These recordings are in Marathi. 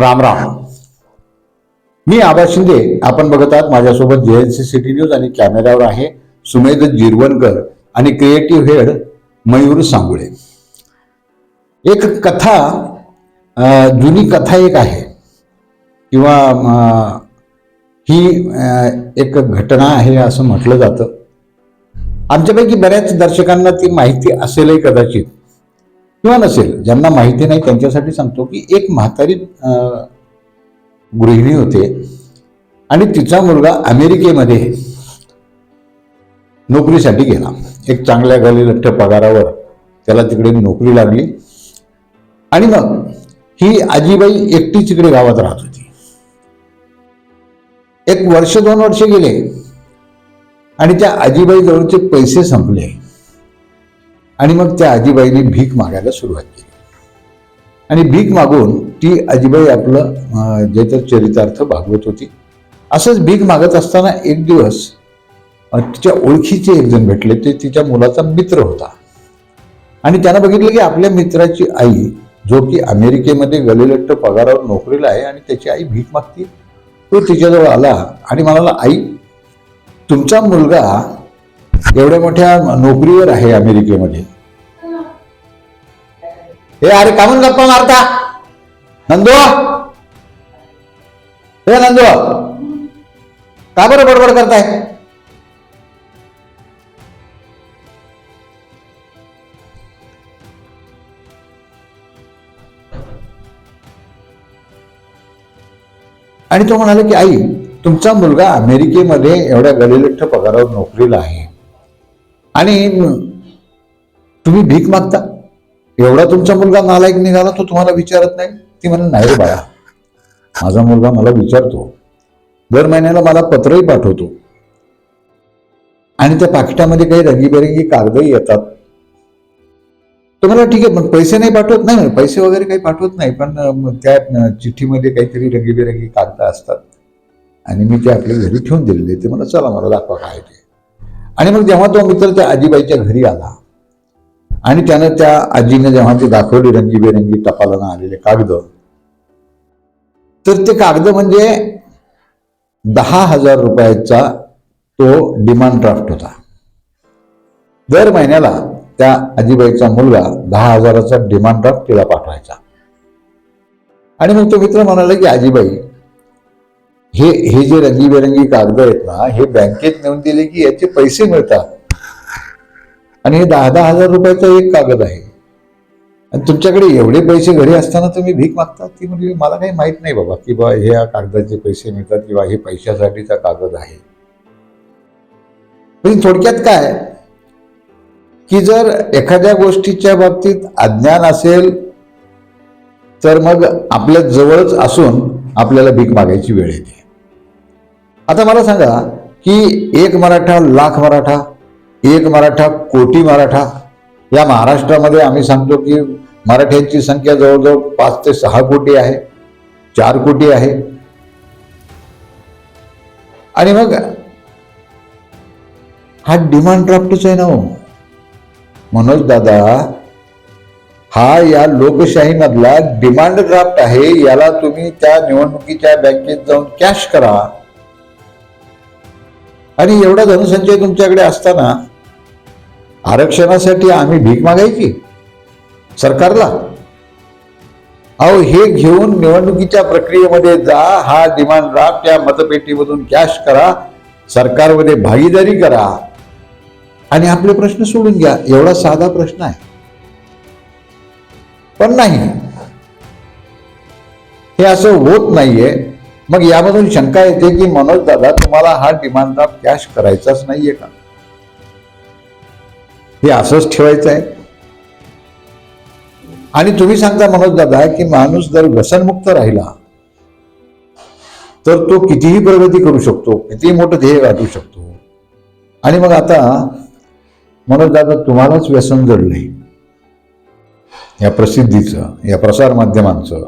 राम राम. मी आबा शिंदे. आपण बघत आहात माझ्यासोबत जेएनसी सिटी न्यूज आणि कॅमेऱ्यावर आहे सुमेध जिरवणकर आणि क्रिएटिव्ह हेड मयूर सांगुळे. एक कथा जुनी कथा एक आहे. किंवा ही एक घटना आहे असं म्हटलं जातं. आमच्यापैकी बऱ्याच दर्शकांना ती माहिती असेलही कदाचित. किंवा नसेल. ज्यांना माहिती नाही त्यांच्यासाठी सांगतो की एक म्हातारी गृहिणी होते. आणि तिचा मुलगा अमेरिकेमध्ये नोकरीसाठी गेला. एक चांगल्या गलीलठ्ठ पगारावर त्याला तिकडे नोकरी लागली. आणि मग ही आजीबाई एकटीच इकडे गावात राहत होती. एक वर्ष दोन वर्ष गेले. आणि त्या आजीबाई जवळचे पैसे संपले. आणि मग त्या आजीबाईने भीक मागायला सुरुवात केली. आणि भीक मागून ती आजीबाई आपलं जे तर चरितार्थ भागवत होती असंच भीक मागत असताना एक दिवस तिच्या ओळखीचे एक जण भेटले ते तिच्या मुलाचा मित्र होता. आणि त्यानं बघितलं की आपल्या मित्राची आई जो की अमेरिकेमध्ये गलिलट्ट पगारावर नोकरीला आहे आणि त्याची आई भीक मागते तो तिच्याजवळ आला आणि म्हणाला आई तुमचा मुलगा एवढ्या मोठ्या नोकरीवर आहे अमेरिकेमध्ये हे अरे कामून गप्पा मारता. नंदू. हे नंदू. का बरं बडबड करताय? आणि तो म्हणाला की आई तुमचा मुलगा अमेरिकेमध्ये एवढ्या गलिलठ्ठ पगारावर नोकरीला आहे. आणि तुम्ही भीक मागता. एवढा तुमचा मुलगा नालायक निघाला तो तुम्हाला विचारत नाही? ती म्हणे नाही रे बाळा माझा मुलगा मला विचारतो. दर महिन्याला मला पत्रही पाठवतो. आणि त्या पाकिटामध्ये काही रंगीबेरंगी कागदही येतात. तर मला ठीक आहे पण पैसे नाही पाठवत. नाही पैसे वगैरे काही पाठवत नाही पण त्या चिठ्ठीमध्ये काहीतरी रंगीबेरंगी कागद असतात. आणि मी ते आपल्या घरी ठेवून दिलेले ते मला चला मला दाखवा काय ते. आणि मग जेव्हा तो मित्र त्या आजीबाईच्या घरी आला आणि त्यानं त्या आजीने जेव्हा ते दाखवली रंगीबेरंगी टपालानं आलेले कागद तर ते कागद म्हणजे दहा हजार रुपयाचा तो डिमांड ड्राफ्ट होता. दर महिन्याला त्या आजीबाईचा मुलगा दहा हजाराचा डिमांड ड्राफ्ट तिला पाठवायचा. आणि मग तो मित्र म्हणाला की आजीबाई हे हे जे रंगीबेरंगी कागद आहेत ना हे बँकेत नेऊन दिले की याचे पैसे मिळतात. आणि हे दहा दहा हजार रुपयाचा एक कागद आहे. आणि तुमच्याकडे एवढे पैसे घरी असताना तुम्ही भीक मागता ती म्हणजे मला काही माहीत नाही बाबा की बा हे या कागदाचे पैसे मिळतात किंवा हे पैशासाठीचा कागद आहे. म्हणजे थोडक्यात काय? की जर एखाद्या गोष्टीच्या बाबतीत अज्ञान असेल तर मग आपल्या जवळच असून आपल्याला भीक मागायची वेळ येते. आता मला सांगा की एक मराठा लाख मराठा एक मराठा कोटी मराठा. या महाराष्ट्रामध्ये आम्ही सांगतो की मराठ्यांची संख्या जवळजवळ पाच ते सहा कोटी आहे चार कोटी आहे. आणि मग हा डिमांड ड्राफ्टच आहे ना हो. मनोज दादा हा या लोकशाहीमधला डिमांड ड्राफ्ट आहे याला तुम्ही त्या निवडणुकीच्या बँकेत जाऊन कॅश करा. आणि एवढा धनसंचय तुमच्याकडे असताना आरक्षणासाठी आम्ही भीक मागायची? सरकारला? अहो हे घेऊन निवडणुकीच्या प्रक्रियेमध्ये जा हा डिमांड ड्राफ्ट या मतपेटीमधून कॅश करा सरकारमध्ये भागीदारी करा. आणि आपले प्रश्न सोडून घ्या एवढा साधा प्रश्न आहे. पण नाही. हे असं होत नाहीये. मग यामधून शंका येते की मनोज दादा तुम्हाला हा डिमांड ड्राफ्ट कॅश करायचाच नाहीये का? हे असंच ठेवायचं आहे आणि तुम्ही सांगता मनोज दादा की माणूस जर व्यसनमुक्त राहिला तर तो कितीही प्रगती करू शकतो कितीही मोठं ध्येय गाठू शकतो. आणि मग आता मनोज दादा तुम्हालाच व्यसन जडलंय. या प्रसिद्धीचं या प्रसार माध्यमांचं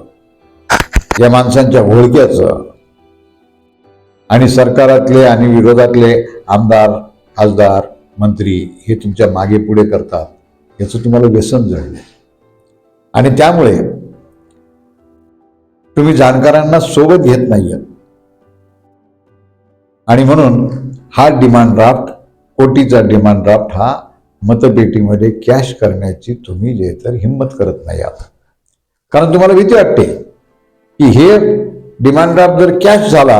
या माणसांच्या घोळक्याचं आणि सरकारातले आणि विरोधातले आमदार खासदार मंत्री हे तुमच्या मागे पुढे करतात याचं तुम्हाला व्यसन जळलं आणि त्यामुळे तुम्ही जाणकारांना सोबत घेत नाही आणि म्हणून हा डिमांड ड्राफ्ट कोटीचा डिमांड ड्राफ्ट हा मतपेटीमध्ये कॅश करण्याची तुम्ही जे तर हिंमत करत नाही आहात. कारण तुम्हाला भीती वाटते की हे डिमांड ड्राफ्ट जर कॅश झाला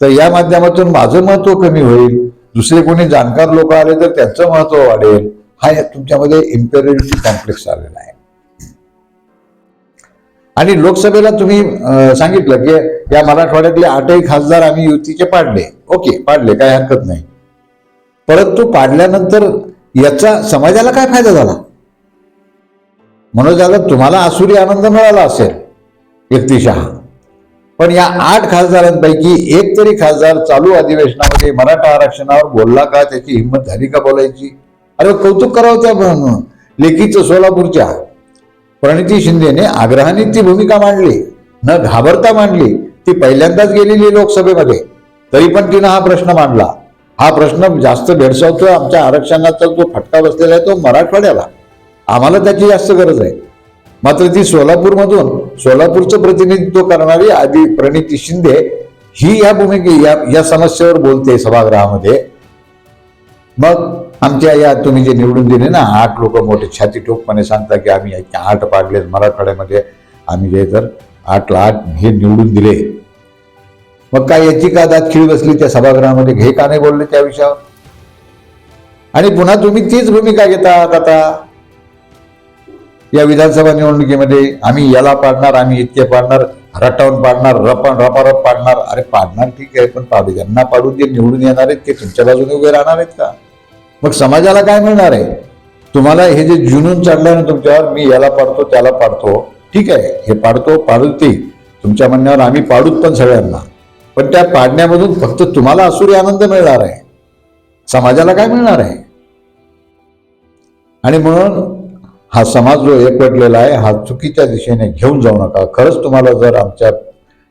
तर या माध्यमातून माझं महत्त्व कमी होईल. दुसरे कोणी जाणकार लोक आले तर त्यांचं महत्त्व वाढेल. हा तुमच्यामध्ये इम्पेरिटी कॉम्प्लेक्स आलेला आहे. आणि लोकसभेला तुम्ही सांगितलं की या मराठवाड्यातले आठही खासदार आम्ही युतीचे पाडले. ओके पाडले काय हरकत नाही. परंतु पाडल्यानंतर याचा समाजाला काय फायदा झाला? म्हणून झालं तुम्हाला आसुरी आनंद मिळाला असेल व्यक्तिशः. पण या आठ खासदारांपैकी एक तरी खासदार चालू अधिवेशनामध्ये मराठा आरक्षणावर बोलला का? त्याची हिंमत झाली का बोलायची? अरे कौतुक करावं त्या लेखीचं सोलापूरच्या प्रणिती शिंदेने आग्रहाने ती भूमिका मांडली. न घाबरता मांडली. ती पहिल्यांदाच गेलेली लोकसभेमध्ये. तरी पण तिनं हा प्रश्न मांडला. हा प्रश्न जास्त भेडसावतोय आमच्या आरक्षणाचा जो फटका बसलेला आहे तो मराठवाड्याला. आम्हाला त्याची जास्त गरज आहे. मात्र ती सोलापूरमधून सोलापूरचं प्रतिनिधित्व करणारी आधी प्रणिती शिंदे ही या भूमिके या या समस्येवर बोलते सभागृहामध्ये. मग आमच्या या तुम्ही जे निवडून दिले ना आठ लोक मोठे छाती ठोकपणे सांगता की आम्ही आठ पाडले मराठवाड्यामध्ये. आम्ही जे तर आठला आठ हे निवडून दिले. मग काय याची का दात खिळ बसली त्या सभागृहामध्ये? घे का नाही बोलले त्या विषयावर? आणि पुन्हा तुम्ही तीच भूमिका घेतात आता. या विधानसभा निवडणुकीमध्ये आम्ही याला पाडणार आम्ही इतके पाडणार रटावून पाडणार रपण रपारप पाडणार. अरे पाडणार ठीक आहे पण पाडू ज्यांना पाडून जे निवडून येणार आहेत ते. तुमच्या बाजूने उभे राहणार आहेत का? मग समाजाला काय मिळणार आहे? तुम्हाला हे जे जुनून चढलं ना तुमच्यावर मी याला पाडतो त्याला पाडतो. ठीक आहे हे पाडतो पाडू ते. तुमच्या म्हणण्यावर आम्ही पाडूत पण सगळ्यांना. पण त्या पाडण्यामधून फक्त तुम्हाला असुरी आनंद मिळणार आहे. समाजाला काय मिळणार आहे? आणि म्हणून हा समाज जो एकवटलेला आहे हा चुकीच्या दिशेने घेऊन जाऊ नका. खरंच तुम्हाला जर आमच्या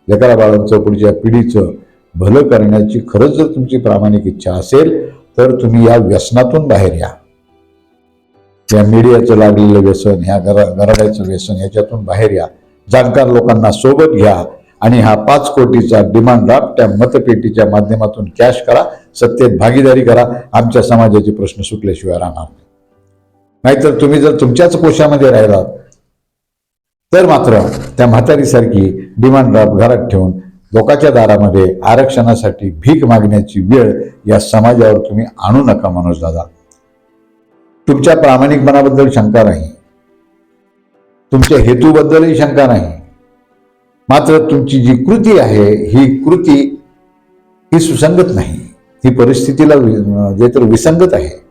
लेकरा बाळांचं पुढच्या पिढीचं भलं करण्याची खरंच जर तुमची प्रामाणिक इच्छा असेल तर तुम्ही या व्यसनातून बाहेर या. या मीडियाचं लागलेलं व्यसन ह्या गरा व्यसन ह्याच्यातून बाहेर या. जाणकार लोकांना सोबत घ्या आणि हा पाच कोटीचा डिमांड ड्राफ्ट त्या मतपेटीच्या माध्यमातून कॅश करा सत्तेत भागीदारी करा. आमच्या समाजाचे प्रश्न सुटल्याशिवाय राहणार नाही. नाहीतर तुम्ही जर तुमच्याच कोशामध्ये राहिलात तर मात्र त्या म्हातारीसारखी डिमांड ड्राफ्ट घरात ठेवून लोकांच्या दारामध्ये आरक्षणासाठी भीक मागण्याची वेळ या समाजावर तुम्ही आणू नका मनोज दादा. तुमच्या प्रामाणिकपणाबद्दल शंका नाही. तुमच्या हेतूबद्दलही शंका नाही. मात्र तुमची जी कृती आहे ही कृती ही सुसंगत नाही. ही परिस्थितीला जे तर विसंगत आहे.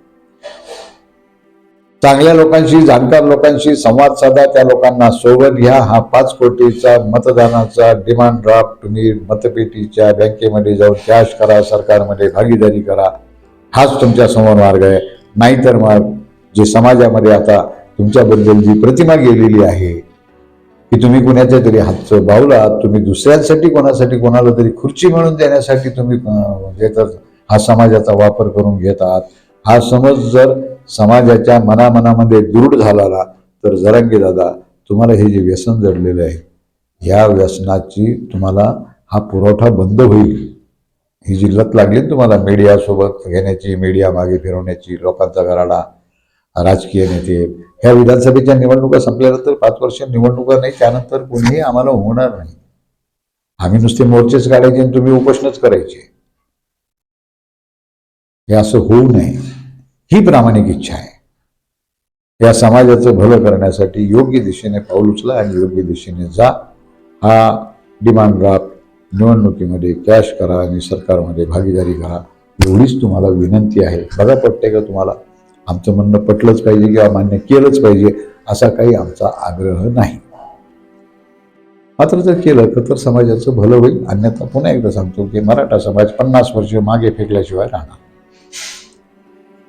चांगल्या लोकांशी जाणकार लोकांशी संवाद साधा त्या लोकांना सोबत घ्या. हा पाच कोटीचा मतदानाचा डिमांड ड्राफ्ट तुम्ही मतपेटीच्या बँकेमध्ये जाऊन कॅश करा सरकारमध्ये भागीदारी करा. हाच तुमच्यासमोर मार्ग आहे. नाहीतर मग जे समाजामध्ये आता तुमच्याबद्दल जी प्रतिमा गेलेली आहे की तुम्ही कुणाच्या तरी हातचं बावलात तुम्ही दुसऱ्यांसाठी कोणासाठी कोणाला तरी खुर्ची मिळवून देण्यासाठी तुम्ही घेतात म्हणजे हा समाजाचा वापर करून घेतात आहात. हा समज जर समाजाच्या मनामनामध्ये दृढ झाला तर जरांगी दादा तुम्हाला हे जे व्यसन जडलेलं आहे या व्यसनाची तुम्हाला हा पुरवठा बंद होईल. ही जी लत लागली तुम्हाला मीडियासोबत घेण्याची मीडिया मागे फिरवण्याची लोकांचा गराडा राजकीय नेते ह्या विधानसभेच्या निवडणुका संपल्यानंतर पाच वर्ष निवडणुका नाही त्यानंतर कोणीही आम्हाला होणार नाही. आम्ही नुसते मोर्चेच काढायचे आणि तुम्ही उपोषणच करायचे. हे असं होऊ नये. ही प्रामाणिक इच्छा आहे. या समाजाचं भलं करण्यासाठी योग्य दिशेने पाऊल उचला आणि योग्य दिशेने जा. हा डिमांड ड्राफ्ट निवडणुकीमध्ये कॅश करा आणि सरकारमध्ये भागीदारी करा एवढीच तुम्हाला विनंती आहे. बघा पटते का तुम्हाला. आमचं म्हणणं पटलंच पाहिजे किंवा मान्य केलंच पाहिजे असा काही आमचा आग्रह नाही. मात्र जर केलं तर तर समाजाचं भलं होईल. अन्यथा पुन्हा एकदा सांगतो की मराठा समाज पन्नास वर्ष मागे फेकल्याशिवाय राहणार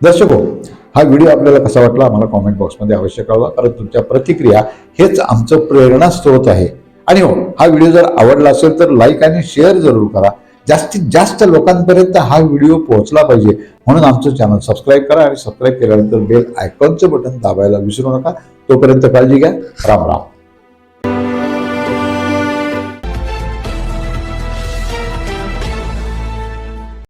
दर्शक हो हा व्हिडिओ आपल्याला कसा वाटला आम्हाला कॉमेंट बॉक्समध्ये अवश्य कळवा कारण तुमच्या प्रतिक्रिया हेच आमचं प्रेरणा स्रोत आहे. आणि हो हा व्हिडिओ जर आवडला असेल तर लाईक आणि शेअर जरूर करा. जास्तीत जास्त लोकांपर्यंत हा व्हिडिओ पोहोचला पाहिजे म्हणून आमचं चॅनल सबस्क्राईब करा आणि सबस्क्राईब केल्यानंतर बेल आयकॉनचं बटन दाबायला विसरू नका. तोपर्यंत काळजी घ्या. राम राम.